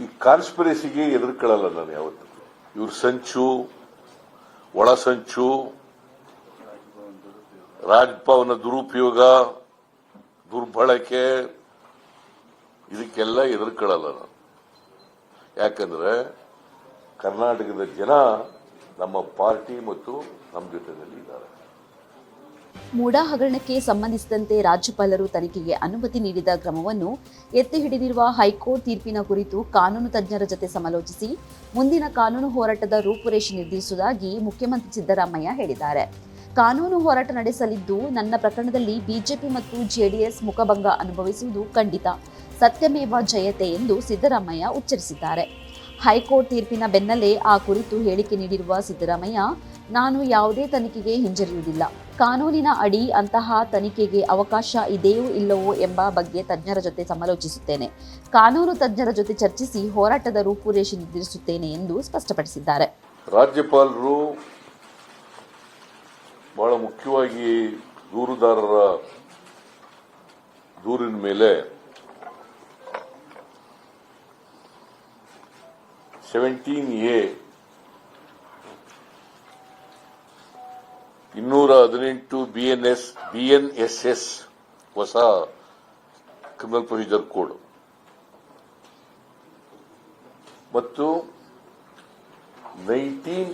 ಈ ಕಾನ್ಸ್ಪಿರಸಿಗೆ ಎದುರ್ಕೊಳ್ಳಲ್ಲ ನಾನು ಯಾವತ್ತು. ಇವ್ರ ಸಂಚು, ಒಳ ಸಂಚು, ರಾಜ್ಭವನ ದುರುಪಯೋಗ, ದುರ್ಬಳಕೆ, ಇದಕ್ಕೆಲ್ಲ ಎದುರ್ಕೊಳ್ಳಲ್ಲ ನಾನು. ಯಾಕಂದ್ರೆ ಕರ್ನಾಟಕದ ಜನ ನಮ್ಮ ಪಾರ್ಟಿ ಮತ್ತು ನಮ್ಮ ಜೊತೆಯಲ್ಲಿ ಇದ್ದಾರೆ. ಮೂಡಾ ಹಗರಣಕ್ಕೆ ಸಂಬಂಧಿಸಿದಂತೆ ರಾಜ್ಯಪಾಲರು ತನಿಖೆಗೆ ಅನುಮತಿ ನೀಡಿದ ಕ್ರಮವನ್ನು ಎತ್ತಿ ಹಿಡಿದಿರುವ ಹೈಕೋರ್ಟ್ ತೀರ್ಪಿನ ಕುರಿತು ಕಾನೂನು ತಜ್ಞರ ಜತೆ ಸಮಾಲೋಚಿಸಿ ಮುಂದಿನ ಕಾನೂನು ಹೋರಾಟದ ರೂಪುರೇಷೆ ನಿರ್ಧರಿಸುವುದಾಗಿ ಮುಖ್ಯಮಂತ್ರಿ ಸಿದ್ದರಾಮಯ್ಯ ಹೇಳಿದ್ದಾರೆ. ಕಾನೂನು ಹೋರಾಟ ನಡೆಸಲಿದ್ದು ನನ್ನ ಪ್ರಕರಣದಲ್ಲಿ ಬಿಜೆಪಿ ಮತ್ತು ಜೆಡಿಎಸ್ ಮುಖಭಂಗ ಅನುಭವಿಸುವುದು ಖಂಡಿತ ಸತ್ಯಮೇವ ಜಯತೆ ಎಂದು ಸಿದ್ದರಾಮಯ್ಯ ಉಚ್ಚರಿಸಿದ್ದಾರೆ. ಹೈಕೋರ್ಟ್ ತೀರ್ಪಿನ ಬೆನ್ನಲ್ಲೇ ಆ ಕುರಿತು ಹೇಳಿಕೆ ನೀಡಿರುವ ಸಿದ್ದರಾಮಯ್ಯ ನಾನು ಯಾವುದೇ ತನಿಖೆಗೆ ಹಿಂಜರಿಯುವುದಿಲ್ಲ. ಕಾನೂನಿನ ಅಡಿ ಅಂತಹ ತನಿಖೆಗೆ ಅವಕಾಶ ಇದೆಯೋ ಇಲ್ಲವೋ ಎಂಬ ಬಗ್ಗೆ ತಜ್ಞರ ಜೊತೆ ಸಮಾಲೋಚಿಸುತ್ತೇನೆ. ಕಾನೂನು ತಜ್ಞರ ಜೊತೆ ಚರ್ಚಿಸಿ ಹೋರಾಟದ ರೂಪುರೇಷೆ ನಿರ್ಧರಿಸುತ್ತೇನೆ ಎಂದು ಸ್ಪಷ್ಟಪಡಿಸಿದ್ದಾರೆ. ರಾಜ್ಯಪಾಲರು ಬಹಳ ಮುಖ್ಯವಾಗಿ ದೂರುದಾರರ ದೂರಿನ ಮೇಲೆ ಸೆವೆಂಟೀನ್ ಎ ಇನ್ನೂರ ಹದಿನೆಂಟು ಬಿಎನ್ಎಸ್ ಬಿಎನ್ಎಸ್ಎಸ್ ಹೊಸ ಕ್ರಿಮಿನಲ್ ಪ್ರೊಸೀಜರ್ ಕೋಡ್ ಮತ್ತು ನೈನ್ಟೀನ್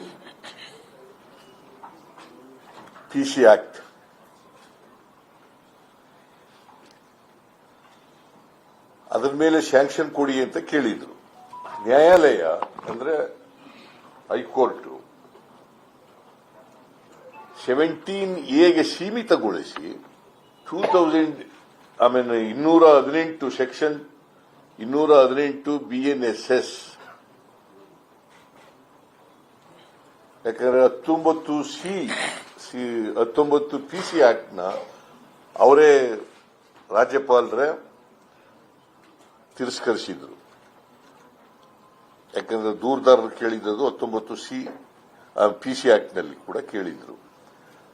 ಪಿಸಿ ಆಕ್ಟ್ ಅದರ ಮೇಲೆ ಸ್ಯಾಂಕ್ಷನ್ ಕೊಡಿ ಅಂತ ಕೇಳಿದ್ರು. ನ್ಯಾಯಾಲಯ ಅಂದ್ರೆ ಹೈಕೋರ್ಟ್. ಸೆವೆಂಟೀನ್ ಎಗೆ ಸೀಮಿತಗೊಳಿಸಿ ಟೂ ತೌಸಂಡ್ ಐ ಮೀನ್ ಇನ್ನೂರ ಹದಿನೆಂಟು ಸೆಕ್ಷನ್ ಇನ್ನೂರ ಹದಿನೆಂಟು ಬಿಎನ್ಎಸ್ಎಸ್ ಯಾಕಂದ್ರೆ ಹತ್ತೊಂಬತ್ತು ಸಿ ಹತ್ತೊಂಬತ್ತು ಪಿ ಸಿ ಆಕ್ಟ್ನ ಅವರೇ ರಾಜ್ಯಪಾಲರೇ ತಿರಸ್ಕರಿಸಿದ್ರು. ಯಾಕಂದ್ರೆ ದೂರದಾರರು ಕೇಳಿದ್ದು ಹತ್ತೊಂಬತ್ತು ಸಿ ಪಿ ಸಿ ಆಕ್ಟ್ನಲ್ಲಿ ಕೂಡ ಕೇಳಿದ್ರು.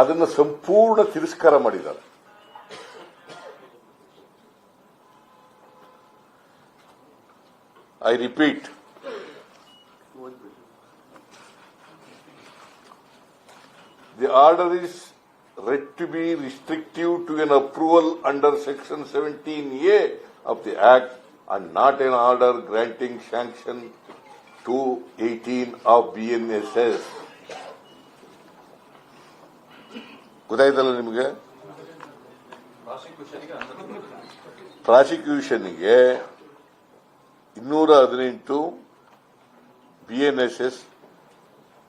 ಅದನ್ನು ಸಂಪೂರ್ಣ ತಿರಸ್ಕಾರ ಮಾಡಿದ್ದಾರೆ I repeat The order is read to be restrictive to an approval under section 17A of the Act and not an order granting sanction to 18 of BNSS. ಗೊತ್ತಾಯ್ತಲ್ಲ ನಿಮಗೆ? ಪ್ರಾಸಿಕ್ಯೂಷನ್ಗೆ ಇನ್ನೂರ ಹದಿನೆಂಟು ಬಿಎನ್ಎಸ್ಎಸ್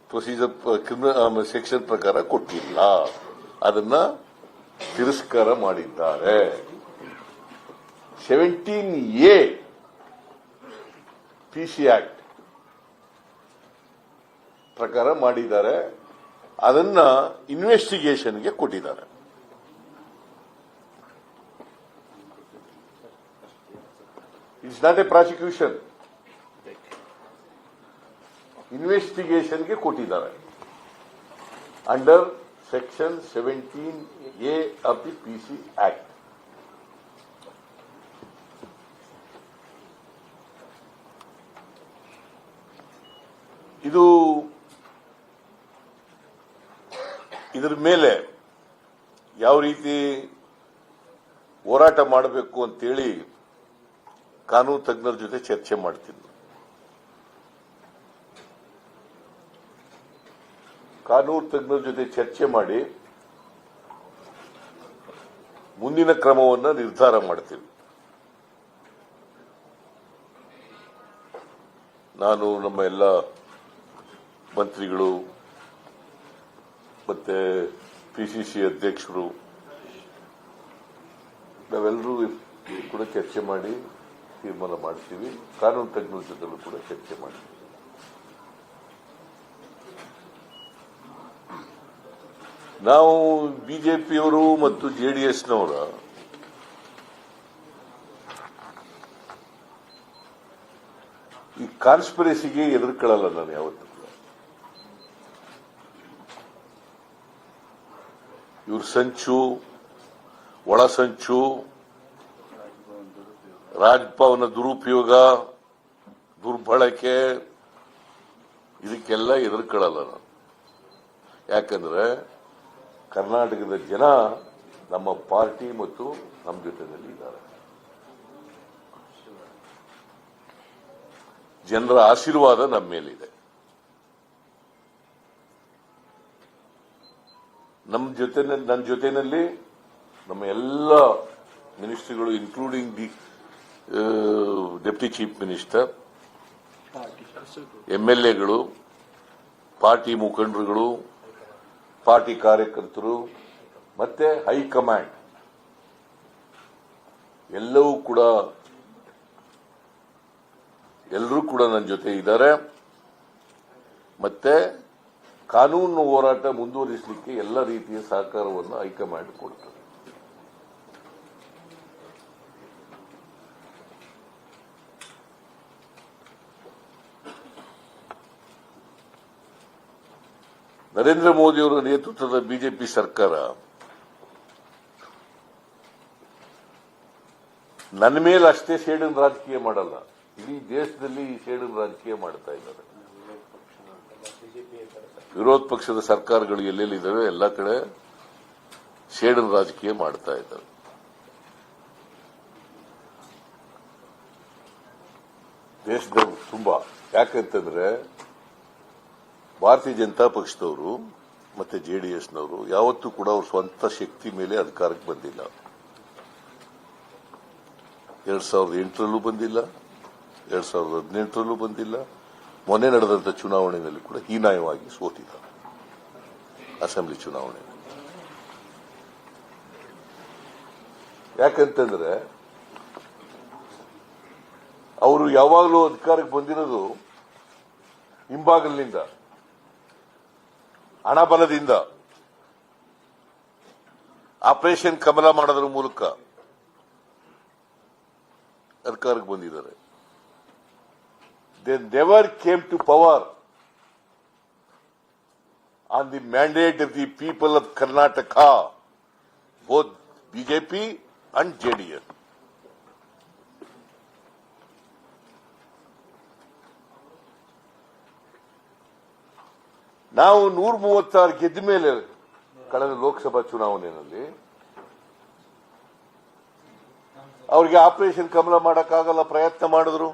ಪ್ರೊಸೀಜರ್ ಕ್ರಿಮಿನಲ್ ಸೆಕ್ಷನ್ ಪ್ರಕಾರ ಕೊಟ್ಟಿಲ್ಲ. ಅದನ್ನ ತಿರಸ್ಕಾರ ಮಾಡಿದ್ದಾರೆ. ಸೆವೆಂಟೀನ್ ಎ ಪಿಸಿ ಆಕ್ಟ್ ಪ್ರಕಾರ ಮಾಡಿದ್ದಾರೆ. ಅದನ್ನ ಇನ್ವೆಸ್ಟಿಗೇಷನ್ಗೆ ಕೊಟ್ಟಿದ್ದಾರೆ. ಇಟ್ಸ್ ನಾಟ್ ಎ ಪ್ರಾಸಿಕ್ಯೂಷನ್ ಇನ್ವೆಸ್ಟಿಗೇಷನ್ಗೆ ಕೊಟ್ಟಿದ್ದಾರೆ. Under section seventeen A of the PC act ಇದು ಇದರ ಮೇಲೆ ಯಾವ ರೀತಿ ಹೋರಾಟ ಮಾಡಬೇಕು ಅಂತೇಳಿ ಕಾನೂನು ತಜ್ಞರ ಜೊತೆ ಚರ್ಚೆ ಮಾಡ್ತೀನಿ. ಕಾನೂನು ತಜ್ಞರ ಜೊತೆ ಚರ್ಚೆ ಮಾಡಿ ಮುಂದಿನ ಕ್ರಮವನ್ನು ನಿರ್ಧಾರ ಮಾಡ್ತೀವಿ ನಾನು ನಮ್ಮ ಎಲ್ಲ ಮಂತ್ರಿಗಳು ಮತ್ತೆ ಪಿಸಿಸಿ ಅಧ್ಯಕ್ಷರು, ನಾವೆಲ್ಲರೂ ಕೂಡ ಚರ್ಚೆ ಮಾಡಿ ತೀರ್ಮಾನ ಮಾಡ್ತೀವಿ ಕಾನೂನು ತಜ್ಞರ ಜೊತೆಲೂ ಕೂಡ ಚರ್ಚೆ ಮಾಡ್ತೀವಿ ನಾವು ಬಿಜೆಪಿಯವರು ಮತ್ತು ಜೆಡಿಎಸ್ನವರ ಈ ಕಾನ್ಸ್ಪಿರಸಿಗೆ ಎದುರ್ಕೊಳ್ಳಲ್ಲ ನಾನು ಯಾವತ್ತೂ ಕೂಡ ಇವ್ರ ಸಂಚು, ಒಳ ಸಂಚು, ರಾಜ್ಭವನ ದುರುಪಯೋಗ, ದುರ್ಬಳಕೆ, ಇದಕ್ಕೆಲ್ಲ ಎದುರ್ಕೊಳ್ಳಲ್ಲ ನಾನು. ಯಾಕಂದ್ರೆ ಕರ್ನಾಟಕದ ಜನ ನಮ್ಮ ಪಾರ್ಟಿ ಮತ್ತು ನಮ್ಮ ಜೊತೆಯಲ್ಲಿ ಇದ್ದಾರೆ. ಜನರ ಆಶೀರ್ವಾದ ನಮ್ಮ ಮೇಲಿದೆ. ನಮ್ಮ ಜೊತೆ ನನ್ನ ಜೊತೆನಲ್ಲಿ ನಮ್ಮ ಎಲ್ಲ ಮಿನಿಸ್ಟ್ರಿಗಳು including the deputy chief minister ಎಂಎಲ್ಎಗಳು party ಮುಖಂಡರುಗಳು ಪಾರ್ಟಿ ಕಾರ್ಯಕರ್ತರು ಮತ್ತೆ ಹೈಕಮಾಂಡ್ ಎಲ್ಲವೂ ಕೂಡ ಎಲ್ಲರೂ ಕೂಡ ನನ್ನ ಜೊತೆ ಇದ್ದಾರೆ. ಮತ್ತೆ ಕಾನೂನು ಹೋರಾಟ ಮುಂದುವರಿಸಲಿಕ್ಕೆ ಎಲ್ಲ ರೀತಿಯ ಸಹಕಾರವನ್ನು ಹೈಕಮಾಂಡ್ ಕೊಡ್ತದೆ. ನರೇಂದ್ರ ಮೋದಿಯವರ ನೇತೃತ್ವದ ಬಿಜೆಪಿ ಸರ್ಕಾರ ನನ್ನ ಮೇಲೆ ಅಷ್ಟೇ ಸೇಡಿನ ರಾಜಕೀಯ ಮಾಡಲ್ಲ. ಇಡೀ ದೇಶದಲ್ಲಿ ಈ ಸೇಡಿನ ರಾಜಕೀಯ ಮಾಡ್ತಾ ಇದ್ದಾರೆ. ವಿರೋಧ ಪಕ್ಷದ ಸರ್ಕಾರಗಳು ಎಲ್ಲೆಲ್ಲಿದ್ದಾವೆ? ಎಲ್ಲ ಕಡೆ ಶೇಡನ್ ರಾಜಕೀಯ ಮಾಡ್ತಾ ಇದ್ದಾರೆ. ದೇಶದ ತುಂಬಾ. ಯಾಕಂತಂದ್ರೆ ಭಾರತೀಯ ಜನತಾ ಪಕ್ಷದವರು ಮತ್ತೆ ಜೆಡಿಎಸ್ನವರು ಯಾವತ್ತೂ ಕೂಡ ಅವ್ರ ಸ್ವಂತ ಶಕ್ತಿ ಮೇಲೆ ಅಧಿಕಾರಕ್ಕೆ ಬಂದಿಲ್ಲ. ಎರಡ್ ಸಾವಿರದ ಎಂಟರಲ್ಲೂ ಬಂದಿಲ್ಲ. ಎರಡ್ ಸಾವಿರದ ಹದಿನೆಂಟರಲ್ಲೂ ಬಂದಿಲ್ಲ. ಮೊನ್ನೆ ನಡೆದಂತ ಚುನಾವಣೆಯಲ್ಲಿ ಕೂಡ ಹೀನಾಯವಾಗಿ ಸೋತಿದ್ದಾರೆ ಅಸೆಂಬ್ಲಿ ಚುನಾವಣೆ. ಯಾಕಂತಂದ್ರೆ ಅವರು ಯಾವಾಗಲೂ ಅಧಿಕಾರಕ್ಕೆ ಬಂದಿರೋದು ಹಿಂಬಾಗಲಿನಿಂದ, ಹಣಬಲದಿಂದ. ಆಪರೇಷನ್ ಕಮಲ ಮಾಡೋದ್ರ ಮೂಲಕ ಅಧಿಕಾರಕ್ಕೆ ಬಂದಿದ್ದಾರೆ. They never came to power on the mandate of the people of Karnataka both BJP and JDS ನಾವು ನೂರ ಮೂವತ್ತಾರು ಗೆದ್ದ ಮೇಲೆ ಕಳೆದ ಲೋಕಸಭಾ ಚುನಾವಣೆಯಲ್ಲಿ ಅವ್ರಿಗೆ ಆಪರೇಷನ್ ಕಮಲ ಮಾಡೋಕ್ಕಾಗಲ್ಲ ಪ್ರಯತ್ನ ಮಾಡಿದ್ರು.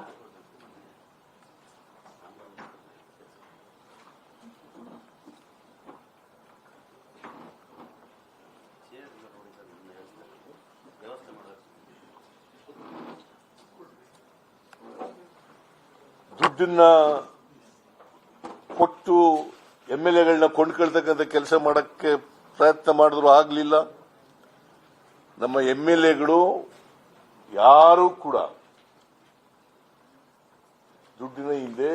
ದುಡ್ಡನ್ನ ಕೊಟ್ಟು ಎಂ ಎಲ್ ಎಗಳನ್ನ ಕೊಂಡ್ಕೊಳ್ತಕ್ಕಂಥ ಕೆಲಸ ಮಾಡಕ್ಕೆ ಪ್ರಯತ್ನ ಮಾಡಿದ್ರು ಆಗ್ಲಿಲ್ಲ. ನಮ್ಮ ಎಂ ಎಲ್ ಎಗಳು ಯಾರೂ ಕೂಡ ದುಡ್ಡಿನ ಹಿಂದೆ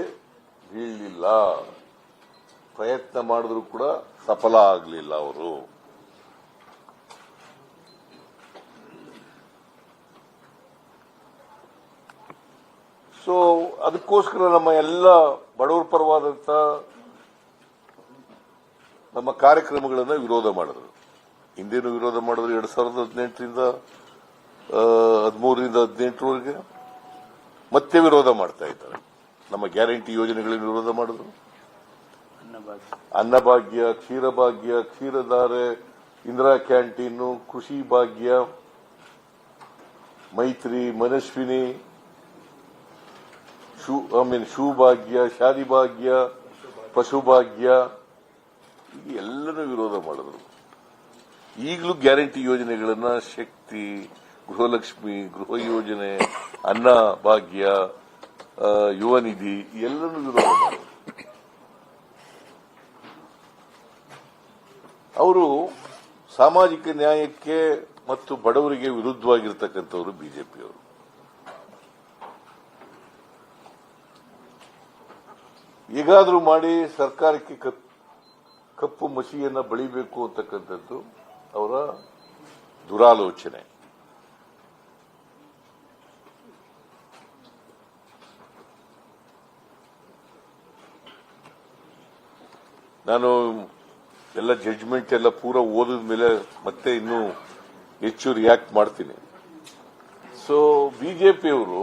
ಬೀಳಲಿಲ್ಲ. ಪ್ರಯತ್ನ ಮಾಡಿದ್ರು ಕೂಡ ಸಫಲ ಆಗಲಿಲ್ಲ ಅವರು. ಸೊ ಅದಕ್ಕೋಸ್ಕರ ನಮ್ಮ ಎಲ್ಲ ಬಡವರ ಪರವಾದಂತ ನಮ್ಮ ಕಾರ್ಯಕ್ರಮಗಳನ್ನು ವಿರೋಧ ಮಾಡಿದ್ರು. ಹಿಂದೇನು ವಿರೋಧ ಮಾಡಿದ್ರು ಎರಡ್ ಸಾವಿರದ ಹದಿನೆಂಟರಿಂದ ಹದಿಮೂರರಿಂದ ಹದಿನೆಂಟರವರೆಗೆ. ಮತ್ತೆ ವಿರೋಧ ಮಾಡ್ತಾ ಇದ್ದಾರೆ. ನಮ್ಮ ಗ್ಯಾರಂಟಿ ಯೋಜನೆಗಳನ್ನು ವಿರೋಧ ಮಾಡಿದ್ರು. Annabhagya Ksheerabhagya Ksheeradhare, Indira canteen, Krishi Bhagya, Maitri, Manaswini shoe, I mean shoe Bhagya Shaadi Bhagya ಪಶುಭಾಗ್ಯ ಎಲ್ಲನೂ ವಿರೋಧ ಮಾಡಿದ್ರು. ಈಗಲೂ ಗ್ಯಾರಂಟಿ ಯೋಜನೆಗಳನ್ನ ಶಕ್ತಿ, ಗೃಹಲಕ್ಷ್ಮಿ, ಗೃಹ ಯೋಜನೆ, ಅನ್ನ, ಭಾಗ್ಯ ಯುವ ನಿಧಿ ಎಲ್ಲನೂ ವಿರೋಧ ಮಾಡಿದ್ರು. ಅವರು ಸಾಮಾಜಿಕ ನ್ಯಾಯಕ್ಕೆ ಮತ್ತು ಬಡವರಿಗೆ ವಿರುದ್ಧವಾಗಿರ್ತಕ್ಕಂಥವ್ರು ಬಿಜೆಪಿಯವರು. ಹೇಗಾದ್ರೂ ಮಾಡಿ ಸರ್ಕಾರಕ್ಕೆ ಕಪ್- ಕಪ್ಪು ಮಸಿಯನ್ನು ಬಳಿಬೇಕು ಅಂತಕ್ಕಂಥದ್ದು ಅವರ ದುರಾಲೋಚನೆ. ನಾನು ಎಲ್ಲ ಜಡ್ಜ್ಮೆಂಟ್ ಎಲ್ಲ ಪೂರ ಓದಿದ ಮೇಲೆ ಮತ್ತೆ ಇನ್ನೂ ಹೆಚ್ಚು ರಿಯಾಕ್ಟ್ ಮಾಡ್ತೀನಿ. ಸೊ ಬಿಜೆಪಿಯವರು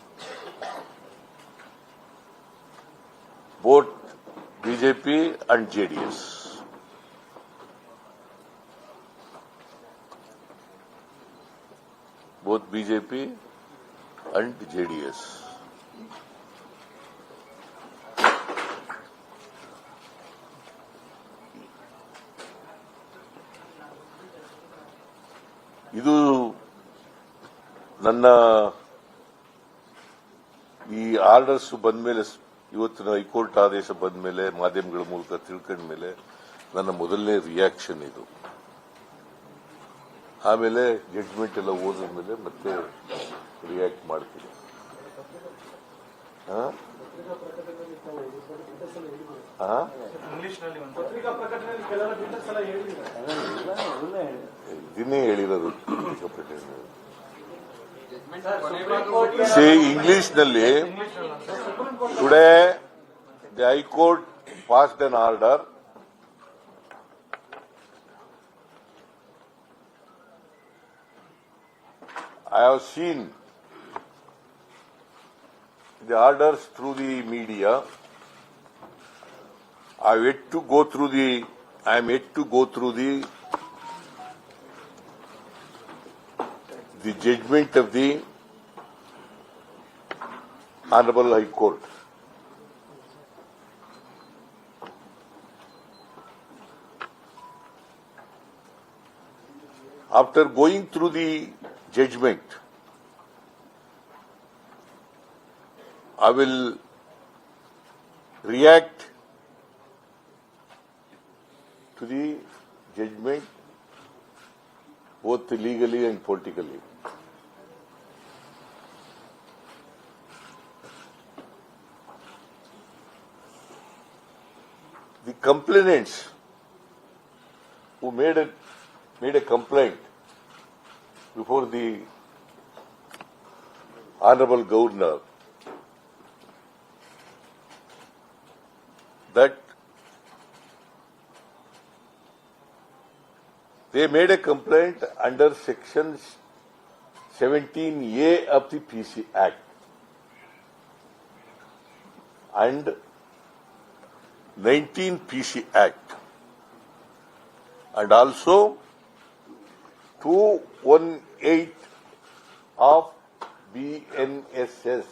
Both BJP and JDS. both BJP and JDS. ಇದು ನನ್ನ ಈ ಆರ್ಡರ್ಸ್ ಬಂದ್ಮೇಲೆ ಇವತ್ತಿನ ಹೈಕೋರ್ಟ್ ಆದೇಶ ಬಂದ ಮೇಲೆ ಮಾಧ್ಯಮಗಳ ಮೂಲಕ ತಿಳ್ಕೊಂಡ ಮೇಲೆ ನನ್ನ ಮೊದಲನೇ ರಿಯಾಕ್ಷನ್ ಇದು. ಆಮೇಲೆ ಜಡ್ಜ್ಮೆಂಟ್ ಎಲ್ಲ ಓದಿದ ಮೇಲೆ ಮತ್ತೆ ರಿಯಾಕ್ಟ್ ಮಾಡ್ತೀನಿ? ಇದನ್ನೇ ಹೇಳಿರೋದು. ಸಿ ಇಂಗ್ಲಿಷ್ನಲ್ಲಿ today the high court passed an order I have seen the orders through the media. I have yet to go through the. I am yet to go through the the judgment of the Honorable High Court. After going through the judgment, I will react to the judgment both legally and politically. The complainants who made a, made a complaint before the Honorable Governor that they made a complaint under section 17A of the PC Act. And 19 PC Act and also 218 of BNSS,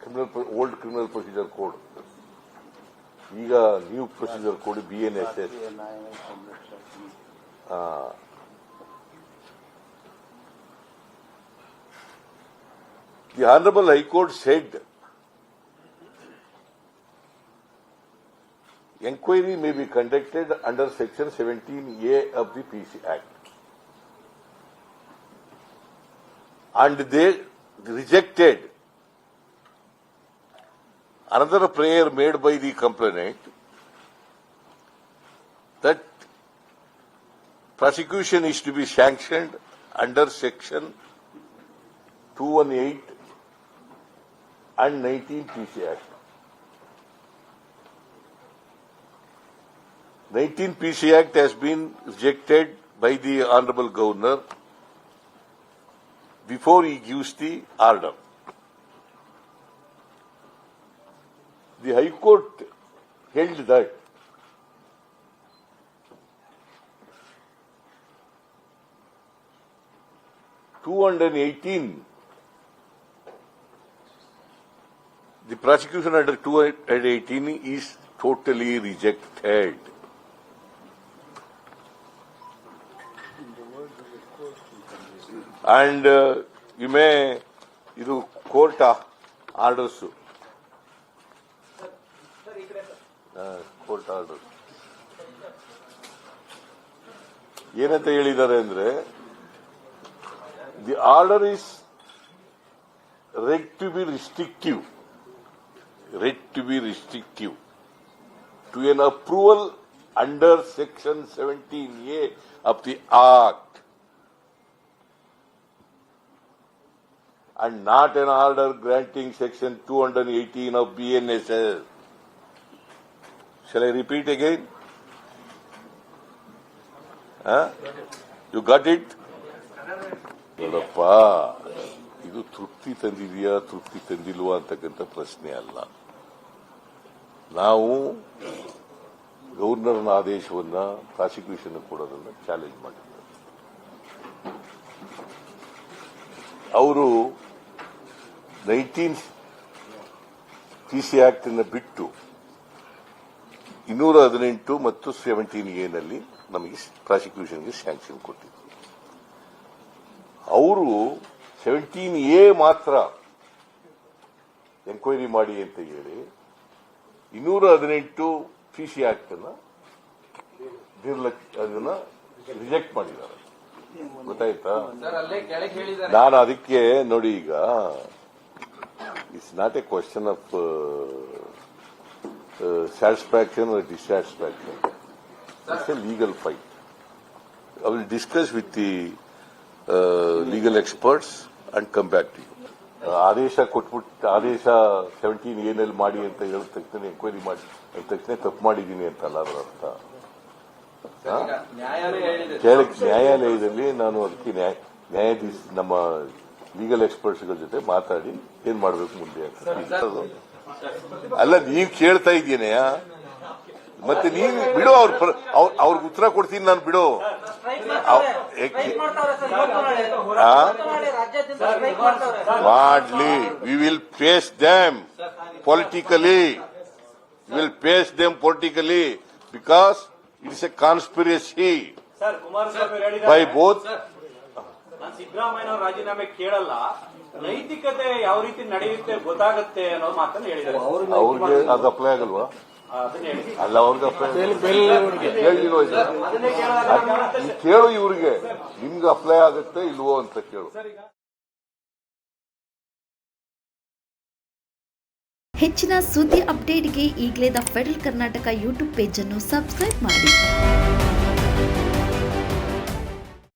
criminal, Pro- old criminal procedure code. ಈಗ new procedure code B N S S the honourable high court said enquiry may be conducted under section 17A of the PC Act. And they rejected another prayer made by the complainant that prosecution is to be sanctioned under section 218 and 19 PC Act. 19 PC Act has been rejected by the Honorable Governor before he gives the order. The High Court held that two hundred and eighteen the prosecution under 218 is totally rejected. And ವಿಮೆ may, ಇದು court orders court order ಏನಂತ ಹೇಳಿದ್ದಾರೆ ಅಂದ್ರೆ the order is read to be restrictive read to be restrictive to an approval under section 17A of the Act. And not an order granting section 218 of BNSS. Shall I repeat again? Huh? You got it? ನೋಡಪ್ಪ, ಇದು ತೃಪ್ತಿ ತಂದಿದೆಯಾ, ತೃಪ್ತಿ ತಂದಿಲ್ವಾ ಅಂತಕ್ಕಂಥ ಪ್ರಶ್ನೆ ಅಲ್ಲ ನಾವು ಗವರ್ನರ್ನ ಆದೇಶವನ್ನ prosecution ಕೊಡೋದನ್ನ challenge ಮಾಡಿದ್ದಾರೆ ಅವರು ನೈನ್ಟೀನ್ ಟಿ ಸಿ ಆಕ್ಟ್ ಅನ್ನು ಬಿಟ್ಟು ಇನ್ನೂರ ಹದಿನೆಂಟು ಮತ್ತು ಸೆವೆಂಟೀನ್ ಎನಲ್ಲಿ ನಮಗೆ ಪ್ರಾಸಿಕ್ಯೂಷನ್ಗೆ ಸ್ಯಾಂಕ್ಷನ್ ಕೊಟ್ಟಿದ್ರು. ಅವರು ಸೆವೆಂಟೀನ್ ಎ ಮಾತ್ರ ಎಂಕ್ವೈರಿ ಮಾಡಿ ಅಂತ ಹೇಳಿ ಇನ್ನೂರ ಹದಿನೆಂಟು ಪಿ ಸಿ ಆಕ್ಟ್ ಅನ್ನ ನಿರ್ಲಕ್ಷ್ಯ ಅದನ್ನ ರಿಜೆಕ್ಟ್ ಮಾಡಿದ್ದಾರೆ. ಗೊತ್ತಾಯ್ತಾ? ನಾನು ಅದಕ್ಕೆ ನೋಡಿ ಹೇಳಿದ್ದಾರೆ ನಾನು ಅದಕ್ಕೆ ನೋಡಿ ಈಗ it's not a question of satisfaction dissatisfaction it's a legal fight I will discuss with the legal experts and come back to you ಆದೇಶ ಕೊಟ್ಬಿಟ್ಟು ಆದೇಶ ಸೆವೆಂಟೀನ್ ಏನಲ್ಲಿ ಮಾಡಿ ಅಂತ ಹೇಳಿದ ತಕ್ಷಣ ಎಂಕ್ವೈರಿ ಮಾಡಿ ಅಂದ ತಕ್ಷಣ ತಪ್ಪು ಮಾಡಿದ್ದೀನಿ ಅಂತ ಅಲ್ಲ ಅದರ ಅರ್ಥ ನ್ಯಾಯಾಲಯದಲ್ಲಿ ನಾನು ಅದಕ್ಕೆ ನ್ಯಾಯ ನ್ಯಾಯಾಧೀಶ ನಮ್ಮ ಲೀಗಲ್ ಎಕ್ಸ್ಪರ್ಟ್ಸ್ಗಳ ಜೊತೆ ಮಾತಾಡಿ ಏನ್ ಮಾಡಬೇಕು ಮುಂದೆ ಅಂತ. ಅಲ್ಲ ನೀವ್ ಕೇಳ್ತಾ ಇದ್ದೀನಿ ಮತ್ತೆ ನೀವ್ ಬಿಡು ಅವ್ರ ಅವ್ರಿಗೆ ಉತ್ತರ ಕೊಡ್ತೀನಿ ನಾನು ಬಿಡು? ಮಾಡ್ಲಿ. We will face them politically will face them politically because it's a conspiracy by both ನಾನು ಸಿದ್ದರಾಮಯ್ಯ ಅವ್ರ ರಾಜೀನಾಮೆ ಕೇಳಲ್ಲ. ನೈತಿಕತೆ ಯಾವ ರೀತಿ ನಡೆಯುತ್ತೆ ಗೊತ್ತಾಗುತ್ತೆ ಅನ್ನೋ ಮಾತನ್ನು ಹೇಳಿದ್ದಾರೆ. ಅವ್ರಿಗೆ ಅದು ಅಪ್ಲೈ ಆಗಲ್ವಾ? ಅದನ್ನ ಹೇಳಿ. ಅಲ್ಲ ಅವ್ರಿಗೆ ಅಪ್ಲೈ ಇದು? ಕೇಳು ಇವ್ರಿಗೆ. ನಿಮ್ಗೆ ಅಪ್ಲೈ ಆಗುತ್ತೆ ಇಲ್ವೋ ಅಂತ ಕೇಳು. ಹೆಚ್ಚಿನ ಸುದ್ದಿ ಅಪ್ಡೇಟ್ಗೆ ಈಗಲೇ ದ ಫೆಡರಲ್ ಕರ್ನಾಟಕ ಯೂಟ್ಯೂಬ್ ಪೇಜನ್ನು ಸಬ್ಸ್ಕ್ರೈಬ್ ಮಾಡಿ.